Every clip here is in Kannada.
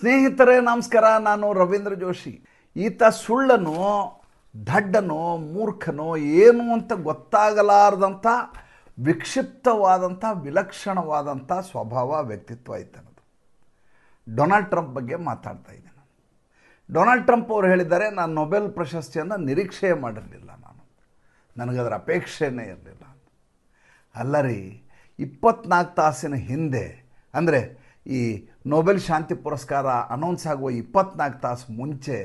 ಸ್ನೇಹಿತರೇ, ನಮಸ್ಕಾರ. ನಾನು ರವೀಂದ್ರ ಜೋಶಿ. ಈತ ಸುಳ್ಳನು, ದಡ್ಡನೋ, ಮೂರ್ಖನೋ, ಏನು ಅಂತ ಗೊತ್ತಾಗಲಾರದಂಥ ವಿಕ್ಷಿಪ್ತವಾದಂಥ, ವಿಲಕ್ಷಣವಾದಂಥ ಸ್ವಭಾವ, ವ್ಯಕ್ತಿತ್ವ ಐತನದು ಡೊನಾಲ್ಡ್ ಟ್ರಂಪ್ ಬಗ್ಗೆ ಮಾತಾಡ್ತಾ ಇದ್ದೀನಿ ನಾನು. ಡೊನಾಲ್ಡ್ ಟ್ರಂಪ್ ಅವರು ಹೇಳಿದ್ದಾರೆ, ನಾನು ನೊಬೆಲ್ ಪ್ರಶಸ್ತಿಯನ್ನು ನಿರೀಕ್ಷೆ ಮಾಡಿರಲಿಲ್ಲ ನಾನು. ನನಗದರ ಅಪೇಕ್ಷೆನೇ ಇರಲಿಲ್ಲ. ಅಲ್ಲ ರೀ, ಇಪ್ಪತ್ನಾಲ್ಕು ತಾಸಿನ ಹಿಂದೆ, ಅಂದರೆ ಈ ನೊಬೆಲ್ ಶಾಂತಿ ಪುರಸ್ಕಾರ ಅನೌನ್ಸ್ ಆಗುವ ಇಪ್ಪತ್ನಾಲ್ಕು ತಾಸು ಮುಂಚೆ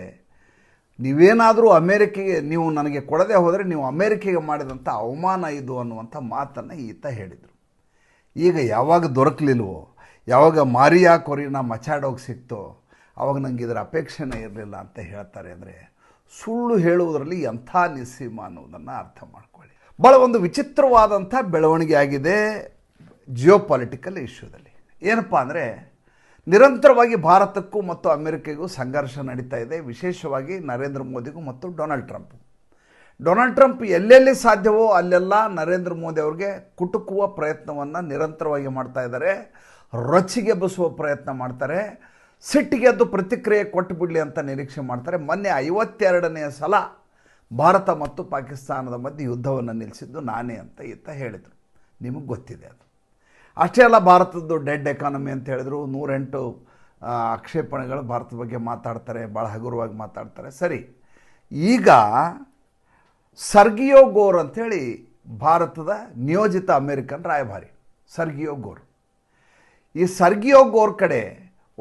ನೀವೇನಾದರೂ ಅಮೇರಿಕೆಗೆ, ನೀವು ನನಗೆ ಕೊಡದೆ ಹೋದರೆ ನೀವು ಅಮೇರಿಕೆಗೆ ಮಾಡಿದಂಥ ಅವಮಾನ ಇದು ಅನ್ನುವಂಥ ಮಾತನ್ನು ಈತ ಹೇಳಿದರು. ಈಗ ಯಾವಾಗ ದೊರಕಲಿಲ್ವೋ, ಯಾವಾಗ ಮಾರಿಯಾ ಕೊರಿನ ಮಚಾಡೋಗಿ ಸಿಕ್ತೋ, ಅವಾಗ ನನಗೆ ಇದರ ಅಪೇಕ್ಷೆನೇ ಇರಲಿಲ್ಲ ಅಂತ ಹೇಳ್ತಾರೆ ಅಂದರೆ ಸುಳ್ಳು ಹೇಳುವುದರಲ್ಲಿ ಎಂಥ ನಿಸ್ಸೀಮ ಅನ್ನೋದನ್ನು ಅರ್ಥ ಮಾಡ್ಕೊಳ್ಳಿ. ಭಾಳ ಒಂದು ವಿಚಿತ್ರವಾದಂಥ ಬೆಳವಣಿಗೆ ಆಗಿದೆ ಜಿಯೋ ಪಾಲಿಟಿಕಲ್ ಇಶ್ಯೂದಲ್ಲಿ. ಏನಪ್ಪ ಅಂದರೆ ನಿರಂತರವಾಗಿ ಭಾರತಕ್ಕೂ ಮತ್ತು ಅಮೆರಿಕೆಗೂ ಸಂಘರ್ಷ ನಡೀತಾ ಇದೆ. ವಿಶೇಷವಾಗಿ ನರೇಂದ್ರ ಮೋದಿಗೂ ಮತ್ತು ಡೊನಾಲ್ಡ್ ಟ್ರಂಪ್. ಡೊನಾಲ್ಡ್ ಟ್ರಂಪ್ ಎಲ್ಲೆಲ್ಲಿ ಸಾಧ್ಯವೋ ಅಲ್ಲೆಲ್ಲ ನರೇಂದ್ರ ಮೋದಿ ಅವ್ರಿಗೆ ಕುಟುಕುವ ಪ್ರಯತ್ನವನ್ನು ನಿರಂತರವಾಗಿ ಮಾಡ್ತಾ ಇದ್ದಾರೆ. ರೊಚ್ಚಿಗೆ ಬಸುವ ಪ್ರಯತ್ನ ಮಾಡ್ತಾರೆ. ಸಿಟ್ಟಿಗೆದ್ದು ಪ್ರತಿಕ್ರಿಯೆ ಕೊಟ್ಟು ಬಿಡಲಿ ಅಂತ ನಿರೀಕ್ಷೆ ಮಾಡ್ತಾರೆ. ಮೊನ್ನೆ ಐವತ್ತೆರಡನೆಯ ಸಲ ಭಾರತ ಮತ್ತು ಪಾಕಿಸ್ತಾನದ ಮಧ್ಯೆ ಯುದ್ಧವನ್ನು ನಿಲ್ಲಿಸಿದ್ದು ನಾನೇ ಅಂತ ಈತ ಹೇಳಿದರು. ನಿಮಗೆ ಗೊತ್ತಿದೆ ಅದು. ಅಷ್ಟೇ ಅಲ್ಲ, ಭಾರತದ್ದು ಡೆಡ್ ಎಕಾನಮಿ ಅಂತ ಹೇಳಿದ್ರು, ನೂರೆಂಟು ಆಕ್ಷೇಪಣೆಗಳು ಭಾರತದ ಬಗ್ಗೆ ಮಾತಾಡ್ತಾರೆ ಭಾಳ ಹಗುರವಾಗಿ ಮಾತಾಡ್ತಾರೆ. ಸರಿ, ಈಗ ಸರ್ಗಿಯೋ ಗೋರ್ ಅಂಥೇಳಿ ಭಾರತದ ನಿಯೋಜಿತ ಅಮೇರಿಕನ್ ರಾಯಭಾರಿ, ಸರ್ಗಿಯೋ ಗೋರ್. ಈ ಸರ್ಗಿಯೋ ಗೋರ್ ಕಡೆ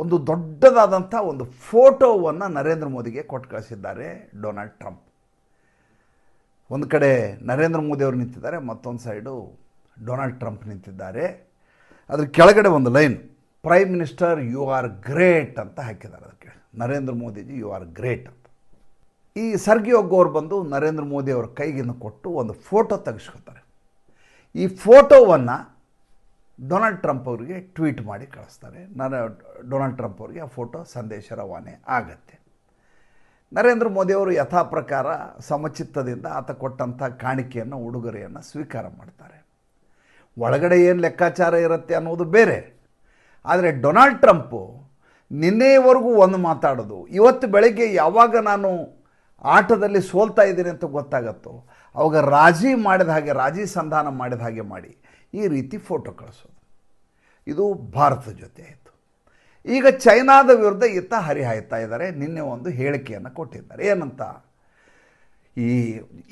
ಒಂದು ದೊಡ್ಡದಾದಂಥ ಒಂದು ಫೋಟೋವನ್ನು ನರೇಂದ್ರ ಮೋದಿಗೆ ಕೊಟ್ಟು ಕಳಿಸಿದ್ದಾರೆ ಡೊನಾಲ್ಡ್ ಟ್ರಂಪ್. ಒಂದು ಕಡೆ ನರೇಂದ್ರ ಮೋದಿ ಅವರು ನಿಂತಿದ್ದಾರೆ, ಮತ್ತೊಂದು ಸೈಡು ಡೊನಾಲ್ಡ್ ಟ್ರಂಪ್ ನಿಂತಿದ್ದಾರೆ. ಅದ್ರ ಕೆಳಗಡೆ ಒಂದು line prime minister you are great ಅಂತ ಹಾಕಿದ್ದಾರೆ ಅದಕ್ಕೆ. Narendra Modiji you are great ಅಂತ. ಈ ಸರ್ಗಿಯೊಗ್ಗೋರು ಗೋರ್ ಬಂದು ನರೇಂದ್ರ ಮೋದಿ ಅವರ ಕೈಗಿನ ಕೊಟ್ಟು ಒಂದು ಫೋಟೋ ತೆಗೆಸ್ಕೊತಾರೆ. ಈ ಫೋಟೋವನ್ನು ಡೊನಾಲ್ಡ್ ಟ್ರಂಪ್ ಅವರಿಗೆ ಟ್ವೀಟ್ ಮಾಡಿ ಕಳಿಸ್ತಾರೆ. ನಾನು ಡೊನಾಲ್ಡ್ ಟ್ರಂಪ್ ಅವರಿಗೆ ಆ ಫೋಟೋ ಸಂದೇಶ ರವಾನೆ ಆಗತ್ತೆ. ನರೇಂದ್ರ ಮೋದಿಯವರು ಯಥಾ ಪ್ರಕಾರ ಸಮಚಿತ್ತದಿಂದ ಆತ ಕೊಟ್ಟಂಥ ಕಾಣಿಕೆಯನ್ನು, ಉಡುಗೊರೆಯನ್ನು ಸ್ವೀಕಾರ ಮಾಡ್ತಾರೆ. ಒಳಗಡೆ ಏನು ಲೆಕ್ಕಾಚಾರ ಇರುತ್ತೆ ಅನ್ನೋದು ಬೇರೆ. ಆದರೆ ಡೊನಾಲ್ಡ್ ಟ್ರಂಪು ನಿನ್ನೆಯವರೆಗೂ ಒಂದು ಮಾತಾಡೋದು, ಇವತ್ತು ಬೆಳಗ್ಗೆ ಯಾವಾಗ ನಾನು ಆಟದಲ್ಲಿ ಸೋಲ್ತಾ ಇದ್ದೀನಿ ಅಂತ ಗೊತ್ತಾಗತ್ತೋ, ಅವಾಗ ರಾಜಿ ಮಾಡಿದ ಹಾಗೆ, ರಾಜಿ ಸಂಧಾನ ಮಾಡಿದ ಹಾಗೆ ಮಾಡಿ, ಈ ರೀತಿ ಫೋಟೋ ಕಳಿಸೋದು. ಇದು ಭಾರತದ ಜೊತೆ ಆಯಿತು. ಈಗ ಚೈನಾದ ವಿರುದ್ಧ ಈತ ಹರಿಹಾಯ್ತಾ ಇದ್ದಾರೆ, ನಿನ್ನೆ ಒಂದು ಹೇಳಿಕೆಯನ್ನು ಕೊಟ್ಟಿದ್ದಾರೆ. ಏನಂತ? ಈ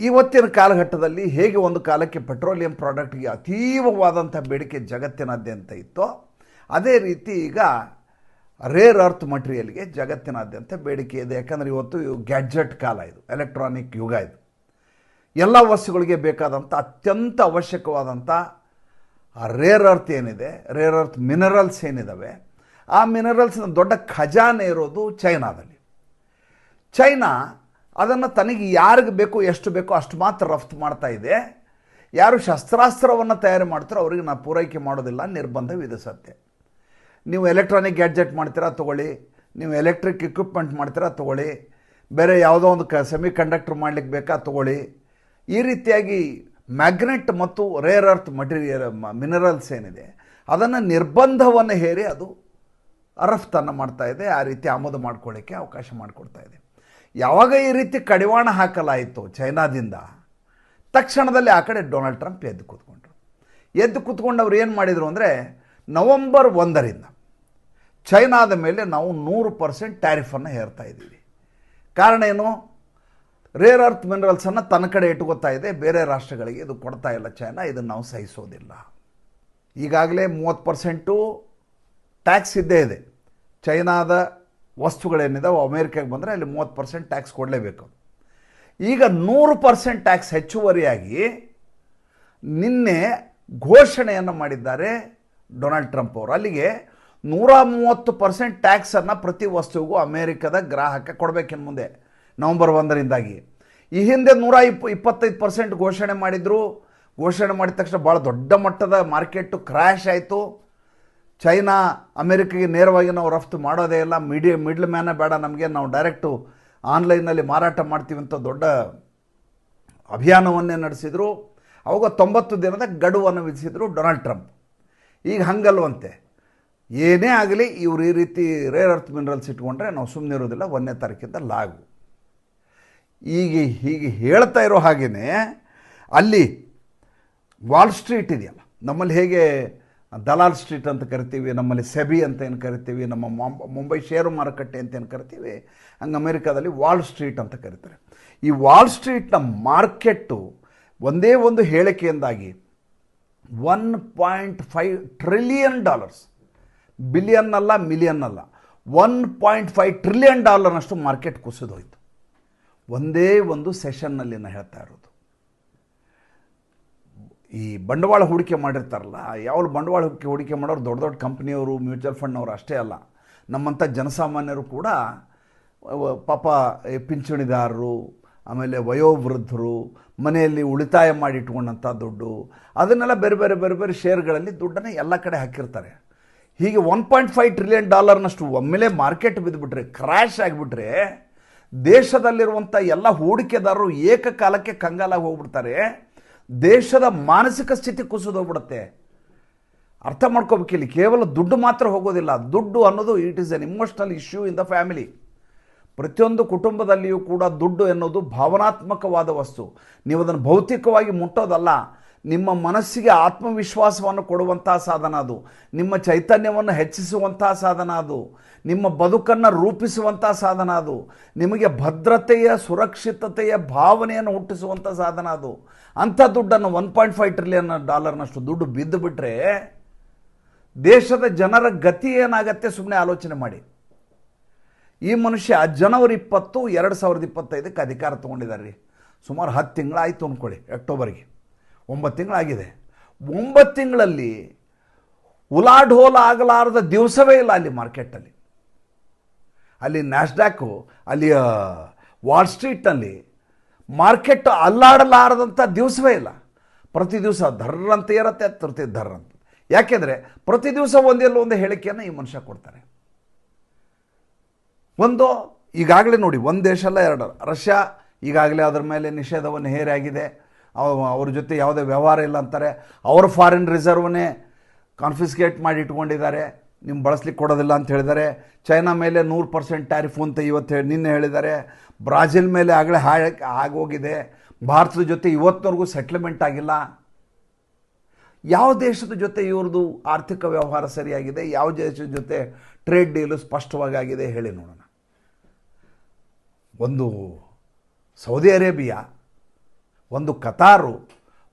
ಇವತ್ತಿನ ಕಾಲಘಟ್ಟದಲ್ಲಿ ಹೇಗೆ ಒಂದು ಕಾಲಕ್ಕೆ ಪೆಟ್ರೋಲಿಯಂ ಪ್ರಾಡಕ್ಟ್ಗೆ ಅತೀವವಾದಂಥ ಬೇಡಿಕೆ ಜಗತ್ತಿನಾದ್ಯಂತ ಇತ್ತೋ, ಅದೇ ರೀತಿ ಈಗ ರೇರ್ ಅರ್ತ್ ಮಟೀರಿಯಲ್ಗೆ ಜಗತ್ತಿನಾದ್ಯಂತ ಬೇಡಿಕೆ ಇದೆ. ಯಾಕಂದರೆ ಇವತ್ತು ಗ್ಯಾಡ್ಜೆಟ್ ಕಾಲ ಇದು ಎಲೆಕ್ಟ್ರಾನಿಕ್ ಯುಗ ಇದು. ಎಲ್ಲ ವಸ್ತುಗಳಿಗೆ ಬೇಕಾದಂಥ ಅತ್ಯಂತ ಅವಶ್ಯಕವಾದಂಥ ರೇರ್ ಅರ್ತ್ ಏನಿದೆ ರೇರ್ ಅರ್ತ್ ಮಿನರಲ್ಸ್ ಏನಿದ್ದಾವೆ ಆ ಮಿನರಲ್ಸ್ನ ದೊಡ್ಡ ಖಜಾನೆ ಇರೋದು ಚೈನಾದಲ್ಲಿ. ಚೈನಾ ಅದನ್ನು ತನಗೆ ಯಾರಿಗೆ ಬೇಕು, ಎಷ್ಟು ಬೇಕೋ ಅಷ್ಟು ಮಾತ್ರ ರಫ್ತು ಮಾಡ್ತಾ ಇದೆ. ಯಾರು ಶಸ್ತ್ರಾಸ್ತ್ರವನ್ನು ತಯಾರು ಮಾಡ್ತಾರೋ ಅವರಿಗೆ ನಾವು ಪೂರೈಕೆ ಮಾಡೋದಿಲ್ಲ ನಿರ್ಬಂಧ ಸತ್ಯ ನೀವು ಎಲೆಕ್ಟ್ರಾನಿಕ್ ಗ್ಯಾಡ್ಜೆಟ್ ಮಾಡ್ತೀರಾ, ತೊಗೊಳ್ಳಿ. ನೀವು ಎಲೆಕ್ಟ್ರಿಕ್ ಇಕ್ವಿಪ್ಮೆಂಟ್ ಮಾಡ್ತೀರಾ, ತೊಗೊಳ್ಳಿ. ಬೇರೆ ಯಾವುದೋ ಒಂದು ಕ ಸೆಮಿ ಕಂಡಕ್ಟರ್ ಮಾಡಲಿಕ್ಕೆ ಬೇಕಾ, ತೊಗೊಳ್ಳಿ. ಈ ರೀತಿಯಾಗಿ ಮ್ಯಾಗ್ನೆಟ್ ಮತ್ತು ರೇರ್ ಅರ್ತ್ ಮಟೀರಿಯಲ್ ಮಿನರಲ್ಸ್ ಏನಿದೆ, ಅದನ್ನು ನಿರ್ಬಂಧವನ್ನು ಹೇರಿ ಅದು ರಫ್ತನ್ನು ಮಾಡ್ತಾ ಇದೆ. ಆ ರೀತಿ ಆಮದು ಮಾಡ್ಕೊಳ್ಳಿಕ್ಕೆ ಅವಕಾಶ ಮಾಡಿಕೊಡ್ತಾ ಇದೆ. ಯಾವಾಗ ಈ ರೀತಿ ಕಡಿವಾಣ ಹಾಕಲಾಯಿತು ಚೈನಾದಿಂದ, ತಕ್ಷಣದಲ್ಲಿ ಆ ಕಡೆ ಡೊನಾಲ್ಡ್ ಟ್ರಂಪ್ ಎದ್ದು ಕೂತ್ಕೊಂಡ್ರು. ಎದ್ದು ಕೂತ್ಕೊಂಡು ಅವ್ರು ಏನು ಮಾಡಿದರು ಅಂದರೆ, ನವಂಬರ್ ಒಂದರಿಂದ ಚೈನಾದ ಮೇಲೆ ನಾವು ನೂರು ಪರ್ಸೆಂಟ್ ಟ್ಯಾರಿಫನ್ನು ಹೇರ್ತಾ ಇದ್ದೀವಿ. ಕಾರಣ ಏನು? ರೇರ್ ಅರ್ತ್ ಮಿನರಲ್ಸನ್ನು ತನ್ನ ಕಡೆ ಇಟ್ಕೋತಾ ಇದೆ, ಬೇರೆ ರಾಷ್ಟ್ರಗಳಿಗೆ ಇದು ಕೊಡ್ತಾ ಇಲ್ಲ ಚೈನಾ, ಇದನ್ನು ನಾವು ಸಹಿಸೋದಿಲ್ಲ. ಈಗಾಗಲೇ ಮೂವತ್ತು ಪರ್ಸೆಂಟು ಟ್ಯಾಕ್ಸ್ ಇದ್ದೇ ಇದೆ. ಚೈನಾದ ವಸ್ತುಗಳೇನಿದಾವೆ ಅಮೇರಿಕಾಗೆ ಬಂದರೆ ಅಲ್ಲಿ ಮೂವತ್ತು ಪರ್ಸೆಂಟ್ ಟ್ಯಾಕ್ಸ್ ಕೊಡಲೇಬೇಕು. ಈಗ ನೂರು ಪರ್ಸೆಂಟ್ ಟ್ಯಾಕ್ಸ್ ಹೆಚ್ಚುವರಿಯಾಗಿ ನಿನ್ನೆ ಘೋಷಣೆಯನ್ನು ಮಾಡಿದ್ದಾರೆ ಡೊನಾಲ್ಡ್ ಟ್ರಂಪ್ ಅವರು. ಅಲ್ಲಿಗೆ ನೂರ ಮೂವತ್ತು ಪರ್ಸೆಂಟ್ ಟ್ಯಾಕ್ಸನ್ನು ಪ್ರತಿ ವಸ್ತುವಿಗೂ ಅಮೇರಿಕದ ಗ್ರಾಹಕ ಕೊಡಬೇಕಿನ್ನು ಮುಂದೆ, ನವಂಬರ್ ಒಂದರಿಂದಾಗಿ. ಈ ಹಿಂದೆ ನೂರ ಇಪ್ಪ ಇಪ್ಪತ್ತೈದು ಪರ್ಸೆಂಟ್ ಘೋಷಣೆ ಮಾಡಿದರು. ಘೋಷಣೆ ಮಾಡಿದ ತಕ್ಷಣ ಭಾಳ ದೊಡ್ಡ ಮಟ್ಟದ ಮಾರ್ಕೆಟು ಕ್ರ್ಯಾಶ್ ಆಯಿತು. ಚೈನಾ, ಅಮೆರಿಕೆಗೆ ನೇರವಾಗಿ ನಾವು ರಫ್ತು ಮಾಡೋದೇ ಇಲ್ಲ. ಮಿಡಿ ಮಿಡ್ಲ್ ಮ್ಯಾನೇ ಬೇಡ ನಮಗೆ. ನಾವು ಡೈರೆಕ್ಟು ಆನ್ಲೈನ್ನಲ್ಲಿ ಮಾರಾಟ ಮಾಡ್ತೀವಿ ಅಂತ ದೊಡ್ಡ ಅಭಿಯಾನವನ್ನೇ ನಡೆಸಿದರು. ಅವಾಗ ತೊಂಬತ್ತು ದಿನದ ಗಡುವನ್ನು ವಿಧಿಸಿದರು ಡೊನಾಲ್ಡ್ ಟ್ರಂಪ್. ಈಗ ಹಂಗಲ್ವಂತೆ. ಏನೇ ಆಗಲಿ ಇವರು ಈ ರೀತಿ ರೇರ್ ಅರ್ತ್ ಮಿನರಲ್ಸ್ ಇಟ್ಕೊಂಡ್ರೆ ನಾವು ಸುಮ್ಮನೆ ಇರೋದಿಲ್ಲ. ಒಂದನೇ ತಾರೀಕಿಂದ ಲಾಗು. ಈಗ ಹೀಗೆ ಹೇಳ್ತಾ ಇರೋ ಹಾಗೆಯೇ ಅಲ್ಲಿ ವಾಲ್ ಸ್ಟ್ರೀಟ್ ಇದೆಯಲ್ಲ. ನಮ್ಮಲ್ಲಿ ಹೇಗೆ ದಲಾಲ್ ಸ್ಟ್ರೀಟ್ ಅಂತ ಕರಿತೀವಿ, ನಮ್ಮಲ್ಲಿ ಸೆಬಿ ಅಂತ ಏನು ಕರಿತೀವಿ, ನಮ್ಮ ಮುಂಬೈ ಷೇರು ಮಾರುಕಟ್ಟೆ ಅಂತ ಏನು ಕರಿತೀವಿ, ಹಂಗೆ ಅಮೇರಿಕಾದಲ್ಲಿ ವಾಲ್ ಸ್ಟ್ರೀಟ್ ಅಂತ ಕರೀತಾರೆ. ಈ ವಾಲ್ ಸ್ಟ್ರೀಟ್ನ ಮಾರ್ಕೆಟ್ಟು ಒಂದೇ ಒಂದು ಹೇಳಿಕೆಯಿಂದಾಗಿ one point five trillion dollars billion ಅಲ್ಲ ಮಿಲಿಯನ್ ಅಲ್ಲ. ಒನ್ ಪಾಯಿಂಟ್ ಫೈವ್ ಟ್ರಿಲಿಯನ್ ಡಾಲರ್ನಷ್ಟು ಮಾರ್ಕೆಟ್ ಕುಸಿದೋಯ್ತು. ಒಂದೇ ಒಂದು ಸೆಷನ್ನಲ್ಲಿ ನಾನು ಹೇಳ್ತಾ ಇರೋದು. ಈ ಬಂಡವಾಳ ಹೂಡಿಕೆ ಮಾಡಿರ್ತಾರಲ್ಲ ಯಾವ ಬಂಡವಾಳ ಹೂಡಿಕೆ ಹೂಡಿಕೆ ಮಾಡೋರು ದೊಡ್ಡ ದೊಡ್ಡ ಕಂಪ್ನಿಯವರು, ಮ್ಯೂಚುವಲ್ ಫಂಡ್ನವರು ಅಷ್ಟೇ ಅಲ್ಲ ನಮ್ಮಂಥ ಜನಸಾಮಾನ್ಯರು ಕೂಡ ಪಾಪ ಪಿಂಚಣಿದಾರರು, ಆಮೇಲೆ ವಯೋವೃದ್ಧರು, ಮನೆಯಲ್ಲಿ ಉಳಿತಾಯ ಮಾಡಿ ಇಟ್ಕೊಂಡಂಥ ದುಡ್ಡು, ಅದನ್ನೆಲ್ಲ ಬೇರೆ ಬೇರೆ ಬೇರೆ ಬೇರೆ ಶೇರ್ಗಳಲ್ಲಿ ದುಡ್ಡನ್ನು ಎಲ್ಲ ಕಡೆ ಹಾಕಿರ್ತಾರೆ. ಹೀಗೆ ಒನ್ ಪಾಯಿಂಟ್ ಫೈವ್ ಟ್ರಿಲಿಯನ್ ಡಾಲರ್ನಷ್ಟು ಒಮ್ಮೆಲೆ ಮಾರ್ಕೆಟ್ ಬಿದ್ದುಬಿಟ್ರೆ ಕ್ರ್ಯಾಶ್ ಆಗಿಬಿಟ್ರೆ, ದೇಶದಲ್ಲಿರುವಂಥ ಎಲ್ಲ ಹೂಡಿಕೆದಾರರು ಏಕಕಾಲಕ್ಕೆ ಕಂಗಾಲಾಗಿ ಹೋಗ್ಬಿಡ್ತಾರೆ. ದೇಶದ ಮಾನಸಿಕ ಸ್ಥಿತಿ ಕುಸಿದೋಗ್ಬಿಡುತ್ತೆ ಅರ್ಥ ಮಾಡ್ಕೋಬೇಕು ಇಲ್ಲಿ. ಕೇವಲ ದುಡ್ಡು ಮಾತ್ರ ಹೋಗೋದಿಲ್ಲ. ದುಡ್ಡು ಅನ್ನೋದು it is an emotional issue in the family ಪ್ರತಿಯೊಂದು ಕುಟುಂಬದಲ್ಲಿಯೂ ಕೂಡ ದುಡ್ಡು ಎನ್ನುವುದು ಭಾವನಾತ್ಮಕವಾದ ವಸ್ತು. ನೀವು ಅದನ್ನು ಭೌತಿಕವಾಗಿ ಮುಟ್ಟೋದಲ್ಲ. ನಿಮ್ಮ ಮನಸ್ಸಿಗೆ ಆತ್ಮವಿಶ್ವಾಸವನ್ನು ಕೊಡುವಂತಹ ಸಾಧನ ಅದು. ನಿಮ್ಮ ಚೈತನ್ಯವನ್ನು ಹೆಚ್ಚಿಸುವಂತಹ ಸಾಧನ ಅದು. ನಿಮ್ಮ ಬದುಕನ್ನು ರೂಪಿಸುವಂಥ ಸಾಧನ ಅದು. ನಿಮಗೆ ಭದ್ರತೆಯ, ಸುರಕ್ಷಿತತೆಯ ಭಾವನೆಯನ್ನು ಹುಟ್ಟಿಸುವಂಥ ಸಾಧನ ಅದು. ಅಂಥ ದುಡ್ಡನ್ನು ಒನ್ ಪಾಯಿಂಟ್ ಫೈವ್ ಟ್ರಿಲಿಯನ್ ಡಾಲರ್ನಷ್ಟು ದುಡ್ಡು ಬಿದ್ದು ಬಿಟ್ಟರೆ ದೇಶದ ಜನರ ಗತಿ ಏನಾಗತ್ತೆ ಸುಮ್ಮನೆ ಆಲೋಚನೆ ಮಾಡಿ. ಈ ಮನುಷ್ಯ ಜನವರಿ ಇಪ್ಪತ್ತು, ಎರಡು ಸಾವಿರದ ಇಪ್ಪತ್ತೈದಕ್ಕೆ ಅಧಿಕಾರ ತೊಗೊಂಡಿದ್ದಾರೆ ರೀ. ಸುಮಾರು ಹತ್ತು ತಿಂಗಳಾಯಿತು ಅಂದ್ಕೊಳ್ಳಿ ಅಕ್ಟೋಬರ್ಗೆ. ಒಂಬತ್ತು ತಿಂಗಳಾಗಿದೆ. ಒಂಬತ್ತು ತಿಂಗಳಲ್ಲಿ ಉಲಾಢೋಲ ಆಗಲಾರದ ದಿವಸವೇ ಇಲ್ಲ ಅಲ್ಲಿ ಮಾರ್ಕೆಟಲ್ಲಿ ಅಲ್ಲಿ ನ್ಯಾಷ್ಡ್ಯಾಕು ಅಲ್ಲಿ ವಾಲ್ ಸ್ಟ್ರೀಟ್ನಲ್ಲಿ ಮಾರ್ಕೆಟ್ ಅಲ್ಲಾಡಲಾರದಂಥ ದಿವಸವೇ ಇಲ್ಲ. ಪ್ರತಿ ದಿವಸ ಧರ್ರಂತ ಇರತ್ತೆ ತರ್ತಿ ಧರ್ರಂತ. ಯಾಕೆಂದರೆ ಪ್ರತಿ ದಿವಸ ಒಂದೆಲ್ಲ ಒಂದು ಹೇಳಿಕೆಯನ್ನು ಈ ಮನುಷ್ಯ ಕೊಡ್ತಾರೆ. ಒಂದು, ಈಗಾಗಲೇ ನೋಡಿ ಒಂದು ದೇಶ ಅಲ್ಲ ಎರಡು ರಷ್ಯಾ ಈಗಾಗಲೇ ಅದರ ಮೇಲೆ ನಿಷೇಧವನ್ನು ಹೇರಾಗಿದೆ ಅವ್ರ ಜೊತೆ ಯಾವುದೇ ವ್ಯವಹಾರ ಇಲ್ಲ ಅಂತಾರೆ. ಅವ್ರ ಫಾರಿನ್ ರಿಸರ್ವ್ನೇ ಕಾನ್ಫಿಸ್ಕೇಟ್ ಮಾಡಿ ಇಟ್ಕೊಂಡಿದ್ದಾರೆ. ನಿಮ್ಮ ಬಳಸ್ಲಿಕ್ಕೆ ಕೊಡೋದಿಲ್ಲ ಅಂತ ಹೇಳಿದ್ದಾರೆ. ಚೈನಾ ಮೇಲೆ ನೂರು ಪರ್ಸೆಂಟ್ ಟ್ಯಾರಿಫ್ ಅಂತ ಇವತ್ತು ಹೇಳಿ ನಿನ್ನೆ ಹೇಳಿದ್ದಾರೆ. ಬ್ರಾಜಿಲ್ ಮೇಲೆ ಆಗಲೇ ಆಗೋಗಿದೆ. ಭಾರತದ ಜೊತೆ ಇವತ್ತಿನವರೆಗೂ ಸೆಟ್ಲ್ಮೆಂಟ್ ಆಗಿಲ್ಲ. ಯಾವ ದೇಶದ ಜೊತೆ ಇವ್ರದ್ದು ಆರ್ಥಿಕ ವ್ಯವಹಾರ ಸರಿಯಾಗಿದೆ? ಯಾವ ದೇಶದ ಜೊತೆ ಟ್ರೇಡ್ ಡೀಲು ಸ್ಪಷ್ಟವಾಗಿ ಆಗಿದೆ ಹೇಳಿ ನೋಡೋಣ. ಒಂದು ಸೌದಿ ಅರೇಬಿಯಾ ಒಂದು ಕತಾರು,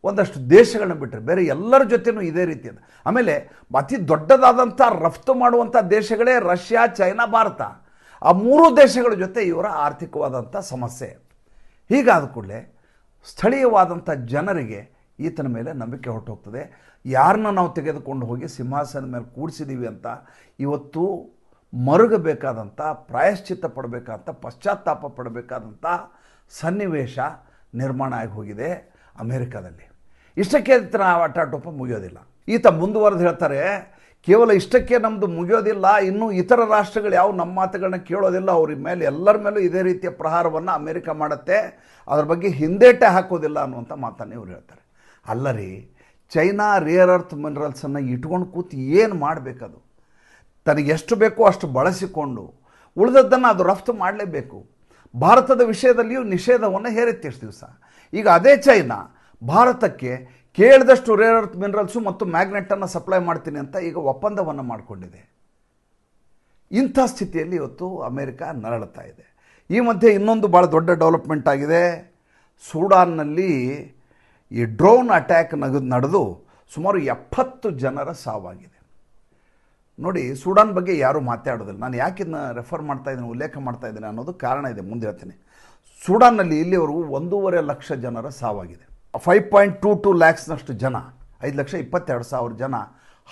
ಒಂದಷ್ಟು ದೇಶಗಳನ್ನ ಬಿಟ್ಟರೆ ಬೇರೆ ಎಲ್ಲರ ಜೊತೆನೂ ಇದೇ ರೀತಿಯದು ಆಮೇಲೆ ಅತಿ ದೊಡ್ಡದಾದಂಥ ರಫ್ತು ಮಾಡುವಂಥ ದೇಶಗಳೇ ರಷ್ಯಾ, ಚೈನಾ, ಭಾರತ. ಆ ಮೂರು ದೇಶಗಳ ಜೊತೆ ಇವರ ಆರ್ಥಿಕವಾದಂಥ ಸಮಸ್ಯೆ. ಹೀಗಾದ ಕೂಡಲೇ ಸ್ಥಳೀಯವಾದಂಥ ಜನರಿಗೆ ಈತನ ಮೇಲೆ ನಂಬಿಕೆ ಹೊರಟೋಗ್ತದೆ. ಯಾರನ್ನ ನಾವು ತೆಗೆದುಕೊಂಡು ಹೋಗಿ ಸಿಂಹಾಸನ ಮೇಲೆ ಕೂಡಿಸಿದ್ದೀವಿ ಅಂತ ಇವತ್ತು ಮರುಗಬೇಕಾದಂಥ ಪ್ರಾಯಶ್ಚಿತ್ತ ಪಡಬೇಕಾದಂಥ ಪಶ್ಚಾತ್ತಾಪ ಪಡಬೇಕಾದಂಥ ಸನ್ನಿವೇಶ ನಿರ್ಮಾಣ ಆಗಿ ಹೋಗಿದೆ ಅಮೇರಿಕಾದಲ್ಲಿ. ಇಷ್ಟಕ್ಕೆ ಈತನ ಆಟಾಟೋಪ ಮುಗಿಯೋದಿಲ್ಲ. ಈತ ಮುಂದುವರೆದು ಹೇಳ್ತಾರೆ, ಕೇವಲ ಇಷ್ಟಕ್ಕೆ ನಮ್ಮದು ಮುಗಿಯೋದಿಲ್ಲ, ಇನ್ನೂ ಇತರ ರಾಷ್ಟ್ರಗಳು ಯಾವ ನಮ್ಮ ಮಾತುಗಳನ್ನ ಕೇಳೋದಿಲ್ಲ, ಅವ್ರ ಮೇಲೆ ಎಲ್ಲರ ಮೇಲೂ ಇದೇ ರೀತಿಯ ಪ್ರಹಾರವನ್ನು ಅಮೇರಿಕ ಮಾಡುತ್ತೆ, ಅದ್ರ ಬಗ್ಗೆ ಹಿಂದೇಟೆ ಹಾಕೋದಿಲ್ಲ ಅನ್ನುವಂಥ ಮಾತನ್ನು ಇವ್ರು ಹೇಳ್ತಾರೆ. ಅಲ್ಲ ರೀ ಚೈನಾ ರೇರ್ ಅರ್ಥ್ ಮಿನರಲ್ಸನ್ನು ಇಟ್ಕೊಂಡು ಕೂತು ಏನು ಮಾಡಬೇಕದು? ತನಗೆ ಎಷ್ಟು ಬೇಕೋ ಅಷ್ಟು ಬಳಸಿಕೊಂಡು ಉಳಿದದ್ದನ್ನು ಅದು ರಫ್ತು ಮಾಡಲೇಬೇಕು. ಭಾರತದ ವಿಷಯದಲ್ಲಿಯೂ ನಿಷೇಧವನ್ನು ಹೇರಿತ್ತು ಎಷ್ಟು ದಿವಸ. ಈಗ ಅದೇ ಚೈನಾ, ಭಾರತಕ್ಕೆ ಕೇಳಿದಷ್ಟು ರೇರ್ ಅರ್ತ್ ಮಿನರಲ್ಸು ಮತ್ತು ಮ್ಯಾಗ್ನೆಟನ್ನು ಸಪ್ಲೈ ಮಾಡ್ತೀನಿ ಅಂತ ಈಗ ಒಪ್ಪಂದವನ್ನು ಮಾಡಿಕೊಂಡಿದೆ. ಇಂಥ ಸ್ಥಿತಿಯಲ್ಲಿ ಇವತ್ತು ಅಮೇರಿಕ ನರಳುತ್ತಾ ಇದೆ. ಈ ಮಧ್ಯೆ ಇನ್ನೊಂದು ಭಾಳ ದೊಡ್ಡ ಡೆವಲಪ್ಮೆಂಟ್ ಆಗಿದೆ. ಸೂಡಾನ್ನಲ್ಲಿ ಈ ಡ್ರೋನ್ ಅಟ್ಯಾಕ್ ನಗದು ನಡೆದು ಸುಮಾರು ಎಪ್ಪತ್ತು ಜನರ ಸಾವಾಗಿದೆ. ನೋಡಿ, ಸೂಡಾನ್ ಬಗ್ಗೆ ಯಾರೂ ಮಾತಾಡೋದಿಲ್ಲ. ನಾನು ಯಾಕೆ ಇದನ್ನ ರೆಫರ್ ಮಾಡ್ತಾ ಇದ್ದೀನಿ, ಉಲ್ಲೇಖ ಮಾಡ್ತಾ ಇದ್ದೀನಿ ಅನ್ನೋದು ಕಾರಣ ಇದೆ, ಮುಂದೆ ಹೇಳ್ತೀನಿ. ಸೂಡಾನ್ನಲ್ಲಿ ಇಲ್ಲಿವರೆಗೂ ಒಂದೂವರೆ ಲಕ್ಷ ಜನರ ಸಾವಾಗಿದೆ. ಫೈವ್ ಪಾಯಿಂಟ್ ಟೂ ಟೂ ಲ್ಯಾಕ್ಸ್ನಷ್ಟು ಜನ, ಐದು ಲಕ್ಷ ಇಪ್ಪತ್ತೆರಡು ಸಾವಿರ ಜನ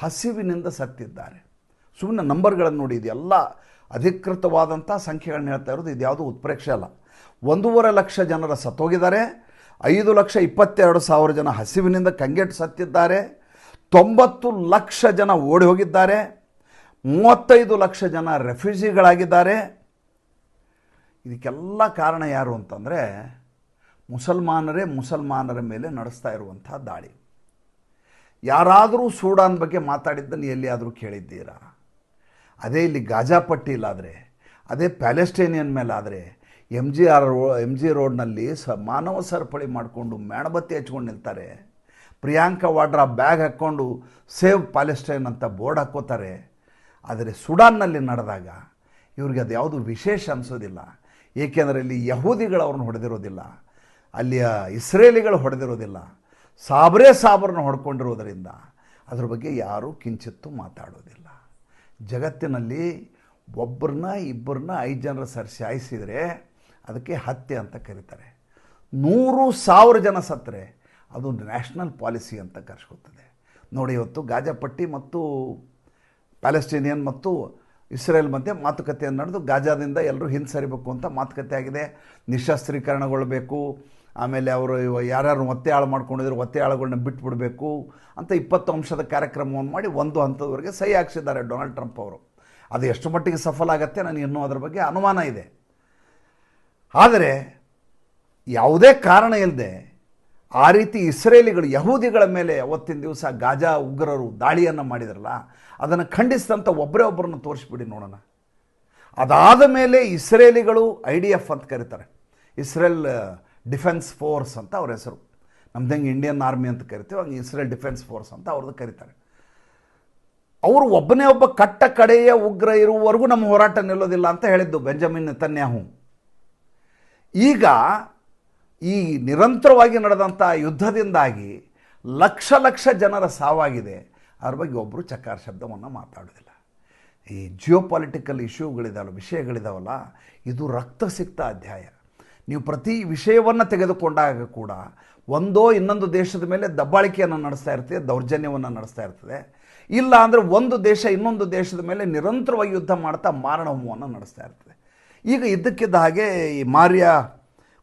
ಹಸಿವಿನಿಂದ ಸತ್ತಿದ್ದಾರೆ. ಸುಮ್ಮನೆ ನಂಬರ್ಗಳನ್ನು ನೋಡಿ ಇದೆಲ್ಲ ಅಧಿಕೃತವಾದಂಥ ಸಂಖ್ಯೆಗಳನ್ನ ಹೇಳ್ತಾ ಇರೋದು, ಇದು ಯಾವುದೂ ಉತ್ಪ್ರೇಕ್ಷೆ ಅಲ್ಲ. ಒಂದೂವರೆ ಲಕ್ಷ ಜನರ ಸತ್ತೋಗಿದ್ದಾರೆ, ಐದು ಲಕ್ಷ ಇಪ್ಪತ್ತೆರಡು ಸಾವಿರ ಜನ ಹಸಿವಿನಿಂದ ಕಂಗೆಟ್ಟು ಸತ್ತಿದ್ದಾರೆ, ತೊಂಬತ್ತು ಲಕ್ಷ ಜನ ಓಡಿ ಹೋಗಿದ್ದಾರೆ ಮೂವತ್ತೈದು ಲಕ್ಷ ಜನ ರೆಫ್ಯೂಜಿಗಳಾಗಿದ್ದಾರೆ. ಇದಕ್ಕೆಲ್ಲ ಕಾರಣ ಯಾರು ಅಂತಂದರೆ ಮುಸಲ್ಮಾನರೇ ಮುಸಲ್ಮಾನರ ಮೇಲೆ ನಡೆಸ್ತಾ ಇರುವಂಥ ದಾಳಿ. ಯಾರಾದರೂ ಸೂಡಾನ್ ಬಗ್ಗೆ ಮಾತಾಡಿದ್ದನ್ನು ಎಲ್ಲಿಯಾದರೂ ಕೇಳಿದ್ದೀರಾ? ಅದೇ ಇಲ್ಲಿ ಗಾಜಾಪಟ್ಟಿಲಾದರೆ ಅದೇ ಪ್ಯಾಲೆಸ್ಟೈನಿಯನ್ ಮೇಲಾದರೆ ಎಂ ಜಿ ಆರ್ ರೋ ಎಂ ಜಿ ರೋಡ್ನಲ್ಲಿ ಸ, ಮಾನವ ಸರಪಳಿ ಮಾಡಿಕೊಂಡು ಮೇಣಬತ್ತಿ ಹಚ್ಕೊಂಡು ನಿಲ್ತಾರೆ. ಪ್ರಿಯಾಂಕಾ ವಾಡ್ರಾ ಬ್ಯಾಗ್ ಹಾಕ್ಕೊಂಡು ಸೇವ್ ಪ್ಯಾಲೆಸ್ಟೈನ್ ಅಂತ ಬೋರ್ಡ್ ಹಾಕ್ಕೋತಾರೆ. ಆದರೆ ಸುಡಾನ್ನಲ್ಲಿ ನಡೆದಾಗ ಇವ್ರಿಗೆ ಅದು ಯಾವುದು ವಿಶೇಷ ಅನಿಸೋದಿಲ್ಲ. ಏಕೆಂದರೆ ಇಲ್ಲಿ ಯಹೂದಿಗಳು ಅವ್ರನ್ನ ಹೊಡೆದಿರೋದಿಲ್ಲ. ಅಲ್ಲಿಯ ಇಸ್ರೇಲಿಗಳು ಹೊಡೆದಿರೋದಿಲ್ಲ. ಸಾಬ್ರೇ ಸಾಬ್ರನ್ನ ಹೊಡ್ಕೊಂಡಿರೋದರಿಂದ ಅದ್ರ ಬಗ್ಗೆ ಯಾರೂ ಕಿಂಚಿತ್ತು ಮಾತಾಡೋದಿಲ್ಲ. ಜಗತ್ತಿನಲ್ಲಿ ಒಬ್ಬರನ್ನ ಇಬ್ಬರನ್ನ ಐದು ಜನರ ಸರ್ ಸಾಯಿಸಿದರೆ ಅದಕ್ಕೆ ಹತ್ಯೆ ಅಂತ ಕರೀತಾರೆ. ನೂರು ಸಾವಿರ ಜನ ಸತ್ತರೆ ಅದು ನ್ಯಾಷನಲ್ ಪಾಲಿಸಿ ಅಂತ ಕರೆಸ್ಕೊತದೆ. ನೋಡಿ ಇವತ್ತು ಗಾಜಾಪಟ್ಟಿ ಮತ್ತು ಪ್ಯಾಲೆಸ್ಟೀನಿಯನ್ ಮತ್ತು ಇಸ್ರೇಲ್ ಮಧ್ಯೆ ಮಾತುಕತೆಯನ್ನು ನಡೆದು ಗಾಜಾದಿಂದ ಎಲ್ಲರೂ ಹಿಂಸರಿಬೇಕು ಅಂತ ಮಾತುಕತೆ ಆಗಿದೆ. ನಿಶಸ್ತ್ರೀಕರಣಗೊಳ್ಳಬೇಕು. ಆಮೇಲೆ ಅವರು ಯಾರ್ಯಾರು ಒತ್ತೆ ಹಾಳು ಮಾಡ್ಕೊಂಡಿದ್ರು ಒತ್ತೆ ಹಾಳುಗಳನ್ನ ಬಿಟ್ಬಿಡಬೇಕು ಅಂತ ಇಪ್ಪತ್ತು ಅಂಶದ ಕಾರ್ಯಕ್ರಮವನ್ನು ಮಾಡಿ ಒಂದು ಹಂತದವರೆಗೆ ಸಹಿ ಹಾಕ್ಸಿದ್ದಾರೆ ಡೊನಾಲ್ಡ್ ಟ್ರಂಪ್ ಅವರು. ಅದು ಎಷ್ಟು ಮಟ್ಟಿಗೆ ಸಫಲ ಆಗತ್ತೆ ನನಗೆ ಇನ್ನೂ ಅದರ ಬಗ್ಗೆ ಅನುಮಾನ ಇದೆ. ಆದರೆ ಯಾವುದೇ ಕಾರಣ ಇಲ್ಲದೆ ಆ ರೀತಿ ಇಸ್ರೇಲಿಗಳು ಯಹೂದಿಗಳ ಮೇಲೆ ಅವತ್ತಿನ ದಿವಸ ಗಾಜಾ ಉಗ್ರರು ದಾಳಿಯನ್ನು ಮಾಡಿದ್ರಲ್ಲ, ಅದನ್ನು ಖಂಡಿಸಿದಂಥ ಒಬ್ಬರೇ ಒಬ್ಬರನ್ನು ತೋರಿಸ್ಬಿಡಿ ನೋಡೋಣ. ಅದಾದ ಮೇಲೆ ಇಸ್ರೇಲಿಗಳು ಐ ಡಿ ಎಫ್ ಅಂತ ಕರೀತಾರೆ. ಇಸ್ರೇಲ್ ಡಿಫೆನ್ಸ್ ಫೋರ್ಸ್ ಅಂತ ಅವ್ರ ಹೆಸರು. ನಮ್ದಂಗೆ ಇಂಡಿಯನ್ ಆರ್ಮಿ ಅಂತ ಕರಿತೀವಿ ಹಂಗೆ ಇಸ್ರೇಲ್ ಡಿಫೆನ್ಸ್ ಫೋರ್ಸ್ ಅಂತ ಅವ್ರದ್ದು ಕರೀತಾರೆ. ಅವರು ಒಬ್ಬನೇ ಒಬ್ಬ ಕಟ್ಟ ಕಡೆಯ ಉಗ್ರ ಇರುವವರೆಗೂ ನಮ್ಮ ಹೋರಾಟ ನಿಲ್ಲೋದಿಲ್ಲ ಅಂತ ಹೇಳಿದ್ದು ಬೆಂಜಮಿನ್ ತನ್ಯಾಹು ಈಗ ಈ ನಿರಂತರವಾಗಿ ನಡೆದಂಥ ಯುದ್ಧದಿಂದಾಗಿ ಲಕ್ಷ ಲಕ್ಷ ಜನರ ಸಾವಾಗಿದೆ. ಅದ್ರ ಬಗ್ಗೆ ಒಬ್ಬರು ಚಕಾರ ಶಬ್ದವನ್ನು ಮಾತಾಡೋದಿಲ್ಲ. ಈ ಜಿಯೋ ಪಾಲಿಟಿಕಲ್ ಇಶ್ಯೂಗಳಿದಾವಲ್ಲ ವಿಷಯಗಳಿದಾವಲ್ಲ, ಇದು ರಕ್ತ ಸಿಕ್ತ ಅಧ್ಯಾಯ. ನೀವು ಪ್ರತಿ ವಿಷಯವನ್ನು ತೆಗೆದುಕೊಂಡಾಗ ಕೂಡ ಒಂದೋ ಇನ್ನೊಂದು ದೇಶದ ಮೇಲೆ ದಬ್ಬಾಳಿಕೆಯನ್ನು ನಡೆಸ್ತಾ ಇರ್ತದೆ, ದೌರ್ಜನ್ಯವನ್ನು ನಡೆಸ್ತಾ ಇರ್ತದೆ. ಇಲ್ಲ ಅಂದರೆ ಒಂದು ದೇಶ ಇನ್ನೊಂದು ದೇಶದ ಮೇಲೆ ನಿರಂತರವಾಗಿ ಯುದ್ಧ ಮಾಡ್ತಾ ಮಾರಣ ಹೋಮವನ್ನು ನಡೆಸ್ತಾ ಇರ್ತದೆ. ಈಗ ಇದ್ದಕ್ಕಿದ್ದ ಹಾಗೆ ಈ ಮಾರಿಯಾ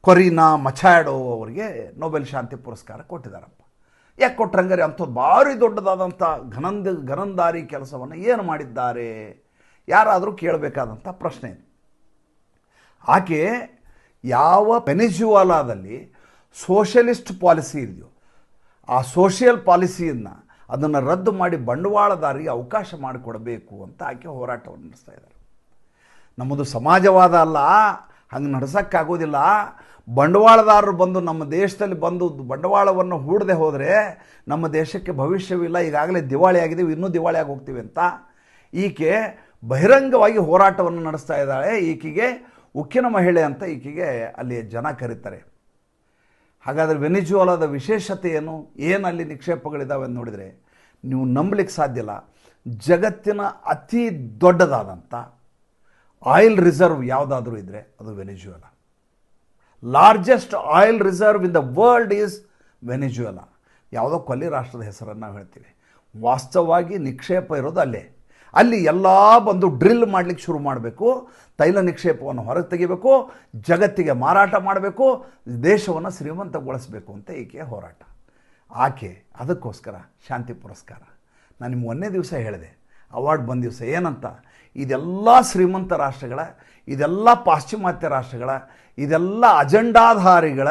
ಕೊರಿನಾ ಮಚಾಡೋ ಅವರಿಗೆ ನೊಬೆಲ್ ಶಾಂತಿ ಪುರಸ್ಕಾರ ಕೊಟ್ಟಿದ್ದಾರಪ್ಪ. ಯಾಕೆ ಕೊಟ್ರಂಗಾರೆ ಅಂಥದ್ದು ಭಾರಿ ದೊಡ್ಡದಾದಂಥ ಘನಂದ, ಘನಂದಾರಿ ಕೆಲಸವನ್ನು ಏನು ಮಾಡಿದ್ದಾರೆ? ಯಾರಾದರೂ ಕೇಳಬೇಕಾದಂಥ ಪ್ರಶ್ನೆ ಇದು. ಆಕೆ ಯಾವ ಪೆನಿಜುವಾಲಾದಲ್ಲಿ ಸೋಷಲಿಸ್ಟ್ ಪಾಲಿಸಿ ಇದೆಯೋ, ಆ ಸೋಷಿಯಲ್ ಪಾಲಿಸಿಯನ್ನು ಅದನ್ನು ರದ್ದು ಮಾಡಿ ಬಂಡವಾಳದಾರಿಗೆ ಅವಕಾಶ ಮಾಡಿಕೊಡಬೇಕು ಅಂತ ಆಕೆ ಹೋರಾಟವನ್ನು ನಡೆಸ್ತಾ ಇದ್ದಾರೆ. ನಮ್ಮದು ಸಮಾಜವಾದ ಅಲ್ಲ ಹಂಗೆ ನಡ್ಸೋಕ್ಕಾಗೋದಿಲ್ಲ. ಬಂಡವಾಳದಾರರು ಬಂದು ನಮ್ಮ ದೇಶದಲ್ಲಿ ಬಂದು ಬಂಡವಾಳವನ್ನು ಹೂಡದೆ ಹೋದರೆ ನಮ್ಮ ದೇಶಕ್ಕೆ ಭವಿಷ್ಯವಿಲ್ಲ ಈಗಾಗಲೇ ದಿವಾಳಿ ಆಗಿದ್ದೀವಿ, ಇನ್ನೂ ದಿವಾಳಿ ಆಗಿ ಹೋಗ್ತೀವಿ ಅಂತ. ಈಕೆ ಬಹಿರಂಗವಾಗಿ ಹೋರಾಟವನ್ನು ನಡೆಸ್ತಾ ಇದ್ದಾಳೆ. ಈಕೆಗೆ ಉಕ್ಕಿನ ಮಹಿಳೆ ಅಂತ ಈಕೆಗೆ ಅಲ್ಲಿ ಜನ ಕರೀತಾರೆ. ಹಾಗಾದರೆ ವೆನಿಜುವಲಾದ ವಿಶೇಷತೆ ಏನು? ಏನು ಅಲ್ಲಿ ನಿಕ್ಷೇಪಗಳಿದ್ದಾವೆ ಅಂತ ನೋಡಿದರೆ, ನೀವು ನಂಬಲಿಕ್ಕೆ ಸಾಧ್ಯ ಇಲ್ಲ. ಜಗತ್ತಿನ ಅತಿ ದೊಡ್ಡದಾದಂಥ ಆಯಿಲ್ ರಿಸರ್ವ್ ಯಾವುದಾದ್ರೂ ಇದ್ದರೆ ಅದು Venezuela. Largest oil reserve in the world is Venezuela. ಯಾವುದೋ ಕೊಲ್ಲಿ ರಾಷ್ಟ್ರದ ಹೆಸರನ್ನು ನಾವು ಹೇಳ್ತೀವಿ. ವಾಸ್ತವವಾಗಿ ನಿಕ್ಷೇಪ ಇರೋದು ಅಲ್ಲೇ. ಅಲ್ಲಿ ಎಲ್ಲ ಬಂದು ಡ್ರಿಲ್ ಮಾಡಲಿಕ್ಕೆ ಶುರು ಮಾಡಬೇಕು, ತೈಲ ನಿಕ್ಷೇಪವನ್ನು ಹೊರಗೆ ತೆಗಿಬೇಕು, ಜಗತ್ತಿಗೆ ಮಾರಾಟ ಮಾಡಬೇಕು, ದೇಶವನ್ನು ಶ್ರೀಮಂತಗೊಳಿಸಬೇಕು ಅಂತ ಈಕೆ ಹೋರಾಟ. ಆಕೆ ಅದಕ್ಕೋಸ್ಕರ ಶಾಂತಿ ಪುರಸ್ಕಾರ. ನಾನು ನಿಮ್ಗೆ ಒಂದೇ ದಿವಸ ಹೇಳಿದೆ. ಅವಾರ್ಡ್ ಬಂದಿವಸ ಏನಂತ? ಇದೆಲ್ಲ ಶ್ರೀಮಂತ ರಾಷ್ಟ್ರಗಳ, ಇದೆಲ್ಲ ಪಾಶ್ಚಿಮಾತ್ಯ ರಾಷ್ಟ್ರಗಳ, ಇದೆಲ್ಲ ಅಜೆಂಡಾಧಾರಿಗಳ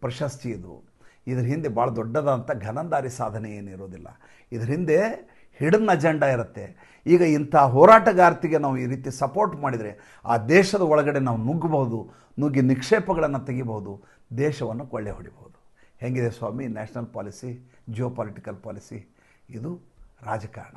ಪ್ರಶಸ್ತಿ ಇದು. ಇದ್ರ ಹಿಂದೆ ಭಾಳ ದೊಡ್ಡದಾದಂಥ ಘನಂದಾರಿ ಸಾಧನೆ ಏನಿರೋದಿಲ್ಲ. ಇದ್ರ ಹಿಂದೆ ಹಿಡನ್ ಅಜೆಂಡಾ ಇರುತ್ತೆ. ಈಗ ಇಂಥ ಹೋರಾಟಗಾರ್ತಿಗೆ ನಾವು ಈ ರೀತಿ ಸಪೋರ್ಟ್ ಮಾಡಿದರೆ ಆ ದೇಶದ ಒಳಗಡೆ ನಾವು ನುಗ್ಗಬಹುದು, ನುಗ್ಗಿ ನಿಕ್ಷೇಪಗಳನ್ನು ತೆಗಿಬಹುದು, ದೇಶವನ್ನು ಕೊಳ್ಳೆ ಹೊಡಿಬಹುದು. ಹೆಂಗಿದೆ ಸ್ವಾಮಿ? National policy, geopolitical policy. ಇದು ರಾಜಕಾರಣ.